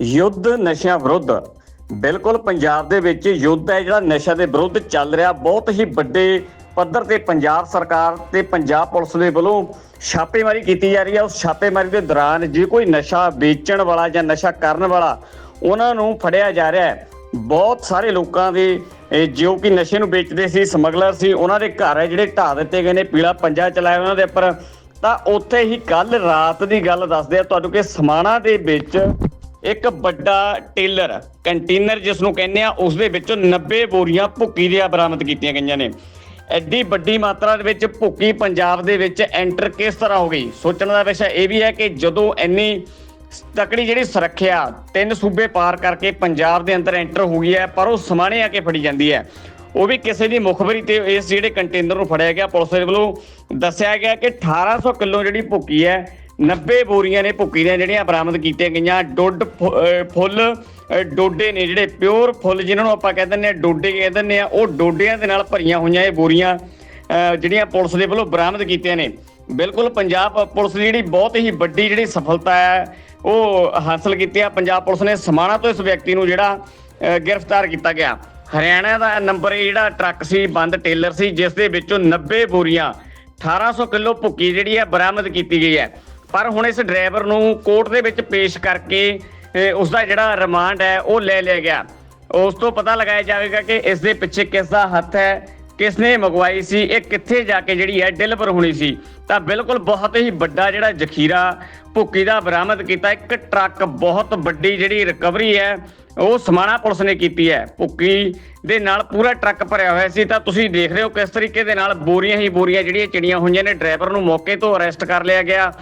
ਯੁੱਧ ਨਸ਼ਿਆਂ ਵਿਰੁੱਧ। ਬਿਲਕੁਲ ਪੰਜਾਬ ਦੇ ਵਿੱਚ ਯੁੱਧ ਹੈ, ਜਿਹੜਾ ਨਸ਼ਾ ਦੇ ਵਿਰੁੱਧ ਚੱਲ ਰਿਹਾ। ਬਹੁਤ ਹੀ ਵੱਡੇ ਪੱਧਰ ਤੇ ਪੰਜਾਬ ਸਰਕਾਰ ਤੇ ਪੰਜਾਬ ਪੁਲਿਸ ਦੇ ਵੱਲੋਂ ਛਾਪੇਮਾਰੀ ਕੀਤੀ ਜਾ ਰਹੀ ਹੈ। ਉਸ ਛਾਪੇਮਾਰੀ ਦੇ ਦੌਰਾਨ ਜੇ ਕੋਈ ਨਸ਼ਾ ਵੇਚਣ ਵਾਲਾ ਜਾਂ ਨਸ਼ਾ ਕਰਨ ਵਾਲਾ ਉਹਨਾਂ ਨੂੰ ਫੜਿਆ ਜਾ ਰਿਹਾ ਹੈ। ਬਹੁਤ ਸਾਰੇ ਲੋਕਾਂ ਦੇ ਜੋ ਕਿ ਨਸ਼ੇ ਨੂੰ ਵੇਚਦੇ ਸੀ, ਸਮਗਲਰ ਸੀ, ਉਹਨਾਂ ਦੇ ਘਰ ਹੈ, ਜਿਹੜੇ ਢਾਹ ਦਿੱਤੇ ਗਏ ਨੇ, ਪੀਲਾ ਪੰਜਾ ਚਲਾਇਆ ਉਹਨਾਂ ਦੇ ਉੱਪਰ। ਤਾਂ ਉੱਥੇ ਹੀ ਕੱਲ ਰਾਤ ਦੀ ਗੱਲ ਦੱਸਦੇ ਆ, ਤੁਹਾਨੂੰ ਕਿ ਸਮਾਣਾ ਦੇ ਵਿੱਚ ਇੱਕ ਵੱਡਾ ਟੇਲਰ, ਕੰਟੇਨਰ ਜਿਸ ਨੂੰ ਕਹਿੰਦੇ ਆ, ਉਸ ਦੇ ਵਿੱਚੋਂ 90 ਬੋਰੀਆਂ ਭੁੱਕੀ ਦੀਆਂ ਬਰਾਮਦ ਕੀਤੀਆਂ ਗਈਆਂ ਨੇ। ਐਡੀ ਵੱਡੀ ਮਾਤਰਾ ਦੇ ਵਿੱਚ ਭੁੱਕੀ ਪੰਜਾਬ ਦੇ ਵਿੱਚ ਐਂਟਰ ਕਿਸ ਤਰ੍ਹਾਂ ਹੋ ਗਈ? ਸੋਚਣ ਦਾ ਵਿਸ਼ਾ ਇਹ ਵੀ ਹੈ ਕਿ ਜਦੋਂ ਇੰਨੀ ਤਕੜੀ ਜਿਹੜੀ ਸੁਰੱਖਿਆ, ਤਿੰਨ ਸੂਬੇ ਪਾਰ ਕਰਕੇ ਪੰਜਾਬ ਦੇ ਅੰਦਰ ਐਂਟਰ ਹੋ ਗਈ ਹੈ, ਪਰ ਉਹ ਸਮਾਣੇ ਆ ਕੇ ਫੜੀ ਜਾਂਦੀ ਹੈ। ਉਹ ਵੀ ਕਿਸੇ ਦੀ ਮੁਖਬਰੀ ਤੇ ਇਸ ਜਿਹੜੇ ਕੰਟੇਨਰ ਨੂੰ ਫੜਿਆ ਗਿਆ, ਪੁਲਿਸ ਦੇ ਵੱਲੋਂ ਦੱਸਿਆ ਗਿਆ ਕਿ 1800 ਕਿਲੋ ਜਿਹੜੀ ਭੁੱਕੀ ਹੈ 90 ਬੋਰੀਆਂ ਨੇ ਭੁੱਕੀ ਦੀਆਂ ਜਿਹੜੀਆਂ ਬਰਾਮਦ ਕੀਤੀਆਂ ਗਈਆਂ। ਡੁੱਡ ਫੁ- ਫੁੱਲ ਡੋਡੇ ਨੇ ਜਿਹੜੇ ਪਿਓਰ ਫੁੱਲ ਜਿਨ੍ਹਾਂ ਨੂੰ ਆਪਾਂ ਕਹਿ ਦਿੰਦੇ ਆ ਡੋਡੇ ਕਹਿ ਦਿੰਦੇ ਆ ਉਹ ਡੋਡਿਆਂ ਦੇ ਨਾਲ ਭਰੀਆਂ ਹੋਈਆਂ ਇਹ ਬੋਰੀਆਂ ਜਿਹੜੀਆਂ ਪੁਲਿਸ ਦੇ ਵੱਲੋਂ ਬਰਾਮਦ ਕੀਤੀਆਂ ਨੇ। ਬਿਲਕੁਲ ਪੰਜਾਬ ਪੁਲਿਸ ਦੀ ਜਿਹੜੀ ਬਹੁਤ ਹੀ ਵੱਡੀ ਜਿਹੜੀ ਸਫਲਤਾ ਹੈ, ਉਹ ਹਾਸਲ ਕੀਤੀ ਆ। ਪੰਜਾਬ ਪੁਲਿਸ ਨੇ ਸਮਾਣਾ ਤੋਂ ਇਸ ਵਿਅਕਤੀ ਨੂੰ ਜਿਹੜਾ ਗ੍ਰਿਫਤਾਰ ਕੀਤਾ ਗਿਆ। ਹਰਿਆਣਾ ਦਾ ਨੰਬਰ ਇਹ ਜਿਹੜਾ ਟਰੱਕ ਸੀ, ਬੰਦ ਟੇਲਰ ਸੀ, ਜਿਸ ਦੇ ਵਿੱਚੋਂ 90 ਬੋਰੀਆਂ 1800 ਕਿਲੋ ਭੁੱਕੀ ਜਿਹੜੀ ਹੈ ਬਰਾਮਦ ਕੀਤੀ ਗਈ ਹੈ। ਪਰ ਹੁਣ ਇਸ ਡਰਾਈਵਰ ਨੂੰ ਕੋਰਟ ਦੇ ਵਿੱਚ ਪੇਸ਼ ਕਰਕੇ, ਅਹ ਉਸ ਦਾ ਜਿਹੜਾ ਰਿਮਾਂਡ ਹੈ, ਉਹ ਲੈ ਲਿਆ ਗਿਆ। ਉਸ ਤੋਂ ਪਤਾ ਲਗਾਇਆ ਜਾਵੇਗਾ ਕਿ ਇਸ ਦੇ ਪਿੱਛੇ ਕਿਸ ਦਾ ਹੱਥ ਹੈ। ਕਿਸ ਨੇ ਮੰਗਵਾਈ ਸੀ, ਇਹ ਕਿੱਥੇ ਜਾ ਕੇ ਜਿਹੜੀ ਹੈ ਡਿਲੀਵਰ ਹੋਣੀ ਸੀ? ਤਾਂ ਬਿਲਕੁਲ ਬਹੁਤ ਹੀ ਵੱਡਾ ਜਿਹੜਾ ਜ਼ਖੀਰਾ ਭੁੱਕੀ ਦਾ ਬਰਾਮਦ ਕੀਤਾ। ਇੱਕ ਟਰੱਕ ਬਹੁਤ ਵੱਡੀ ਜਿਹੜੀ ਰਿਕਵਰੀ ਹੈ, ਉਹ ਸਮਾਣਾ ਪੁਲਿਸ ਨੇ ਕੀਤੀ ਹੈ। ਭੁੱਕੀ ਦੇ ਨਾਲ ਪੂਰਾ ਟਰੱਕ ਭਰਿਆ ਹੋਇਆ ਸੀ। ਤਾਂ ਤੁਸੀਂ ਦੇਖ ਰਹੇ ਹੋ ਕਿਸ ਤਰੀਕੇ ਦੇ ਨਾਲ ਬੋਰੀਆਂ ਹੀ ਬੋਰੀਆਂ ਜਿਹੜੀਆਂ ਚਿੜੀਆਂ ਹੋਈਆਂ ਨੇ। ਡਰਾਈਵਰ ਨੂੰ ਮੌਕੇ ਤੋਂ ਅਰੈਸਟ ਕਰ ਲਿਆ ਗਿਆ।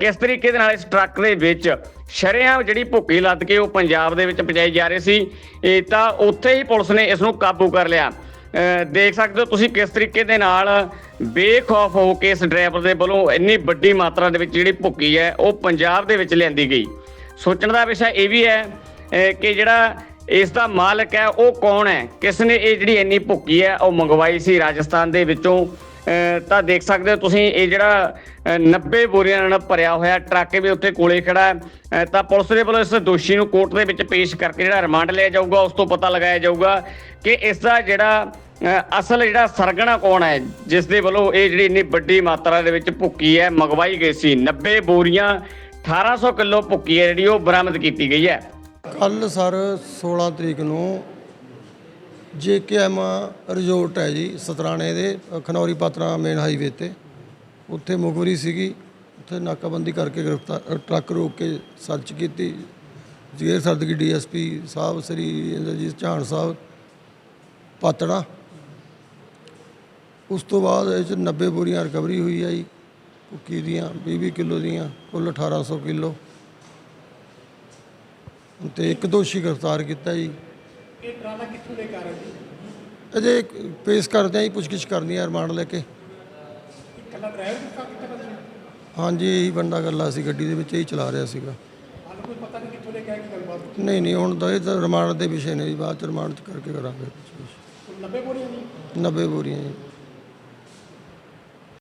ਕਿਸ ਤਰੀਕੇ ਦੇ ਨਾਲ ਇਸ ਟਰੱਕ ਦੇ ਵਿੱਚ ਸ਼ਰੇਆਮ ਜਿਹੜੀ ਭੁੱਕੀ ਲੱਦ ਕੇ ਉਹ ਪੰਜਾਬ ਦੇ ਵਿੱਚ ਪਹੁੰਚਾਈ ਜਾ ਰਹੀ ਸੀ। ਇਹ ਤਾਂ ਉੱਥੇ ਹੀ ਪੁਲਿਸ ਨੇ ਇਸ ਨੂੰ ਕਾਬੂ ਕਰ ਲਿਆ। ਦੇਖ ਸਕਦੇ ਹੋ ਤੁਸੀਂ ਕਿਸ ਤਰੀਕੇ ਦੇ ਨਾਲ ਬੇਖੌਫ ਹੋ ਕੇ ਇਸ ਡਰਾਈਵਰ ਦੇ ਵੱਲੋਂ ਇੰਨੀ ਵੱਡੀ ਮਾਤਰਾ ਦੇ ਵਿੱਚ ਜਿਹੜੀ ਭੁੱਕੀ ਹੈ, ਉਹ ਪੰਜਾਬ ਦੇ ਵਿੱਚ ਲਿਆਂਦੀ ਗਈ। ਸੋਚਣ ਦਾ ਵਿਸ਼ਾ ਇਹ ਵੀ ਹੈ ਕਿ ਜਿਹੜਾ ਇਸ ਦਾ ਮਾਲਕ ਹੈ, ਉਹ ਕੌਣ ਹੈ? ਕਿਸ ਨੇ ਇਹ ਜਿਹੜੀ ਇੰਨੀ ਭੁੱਕੀ ਹੈ, ਉਹ ਮੰਗਵਾਈ ਸੀ ਰਾਜਸਥਾਨ ਦੇ ਵਿੱਚੋਂ? ਤਾਂ ਦੇਖ ਸਕਦੇ ਹੋ ਤੁਸੀਂ ਇਹ ਜਿਹੜਾ, ਅਹ 90 ਬੋਰੀਆਂ ਨਾਲ ਭਰਿਆ ਹੋਇਆ ਟਰੱਕ ਵੀ ਉੱਥੇ ਕੋਲੇ ਖੜਾ ਹੈ। ਤਾਂ ਪੁਲਿਸ ਦੇ ਵੱਲੋਂ ਇਸ ਦੋਸ਼ੀ ਨੂੰ ਕੋਰਟ ਦੇ ਵਿੱਚ ਪੇਸ਼ ਕਰਕੇ ਜਿਹੜਾ ਰਿਮਾਂਡ ਲਿਆ ਜਾਊਗਾ, ਉਸ ਤੋਂ ਪਤਾ ਲਗਾਇਆ ਜਾਊਗਾ ਕਿ ਇਸ ਦਾ ਜਿਹੜਾ ਅਸਲ ਜਿਹੜਾ ਸਰਗਣਾ ਕੌਣ ਹੈ ਜਿਸ ਦੇ ਵੱਲੋਂ ਇਹ ਜਿਹੜੀ ਇੰਨੀ ਵੱਡੀ ਮਾਤਰਾ ਦੇ ਵਿੱਚ ਭੁੱਕੀ ਹੈ, ਮੰਗਵਾਈ ਗਈ ਸੀ। 90 ਬੋਰੀਆਂ 1800 ਕਿਲੋ ਭੁੱਕੀ ਹੈ ਜਿਹੜੀ ਉਹ ਬਰਾਮਦ ਕੀਤੀ ਗਈ ਹੈ। ਕੱਲ ਸਰ 16 ਤਰੀਕ ਨੂੰ ਜੇਕੇਐਮ ਰਿਜ਼ੋਰਟ ਹੈ ਜੀ, ਸਤਰਾਣੇ ਦੇ, ਖਨੌਰੀ ਪਾਤਰਾ ਮੇਨ ਹਾਈਵੇ ਤੇ। ਉੱਥੇ ਮੁਗਵਰੀ ਸੀਗੀ, ਉੱਥੇ ਨਾਕਾਬੰਦੀ ਕਰਕੇ ਗ੍ਰਿਫਤਾਰ ਟਰੱਕ ਰੋਕ ਕੇ ਸਰਚ ਕੀਤੀ। ਜੇਰ ਸਰਦਗੀ ਡੀਐਸਪੀ ਸਾਹਿਬ, ਸ੍ਰੀ ਇੰਦਰਜੀਤ ਝਾਣ ਸਾਹਿਬ, ਪਾਤੜਾ। ਉਸ ਤੋਂ ਬਾਅਦ ਇਹ 'ਚ 90 ਬੋਰੀਆਂ ਰਿਕਵਰੀ ਹੋਈ ਹੈ ਜੀ ਕੁੱਕੀ ਦੀਆਂ 20 ਕਿਲੋ ਦੀਆਂ ਕੁੱਲ 1800 ਕਿਲੋ। ਤੇ ਇੱਕ ਦੋਸ਼ੀ ਗ੍ਰਿਫਤਾਰ ਕੀਤਾ ਜੀ। ਇਹ ਟਰਾਲਾ ਕਿੱਥੋਂ ਦੇ ਕਰ ਜੀ? ਅਜੇ ਪੇਸ਼ ਕਰਦੇ ਆ ਜੀ ਪੁੱਛਗਿੱਛ ਕਰਨੀ ਹੈ ਰਿਮਾਂਡ ਲੈ ਕੇ। ਇਕੱਲਾ ਡਰਾਈਵਰ ਕਿੱਥਾ ਕਿੱਥੇ ਬਦਲ ਹਾਂਜੀ ਇਹੀ ਬੰਦਾ ਗੱਲਾ ਸੀ ਗੱਡੀ ਦੇ ਵਿੱਚ ਇਹੀ ਚਲਾ ਰਿਹਾ ਸੀਗਾ। ਹਾਲ ਕੋਈ ਪਤਾ ਨਹੀਂ ਕਿੱਥੋਂ ਲੈ ਕੇ ਆਇਆ ਕੀ ਗੱਲਬਾਤ ਨਹੀਂ ਨਹੀਂ ਹੁਣ ਤਾਂ ਇਹ ਤਾਂ ਰਿਮਾਂਡ ਦੇ ਵਿਸ਼ੇ ਨੇ ਜੀ ਬਾਅਦ ਚ ਰਿਮਾਂਡ ਚ ਕਰਕੇ ਕਰਾਂਗੇ। ਪੁੱਛਗਿੱਛ। 90 ਬੋਰੀਆਂ ਜੀ 90 ਬੋਰੀਆਂ ਜੀ।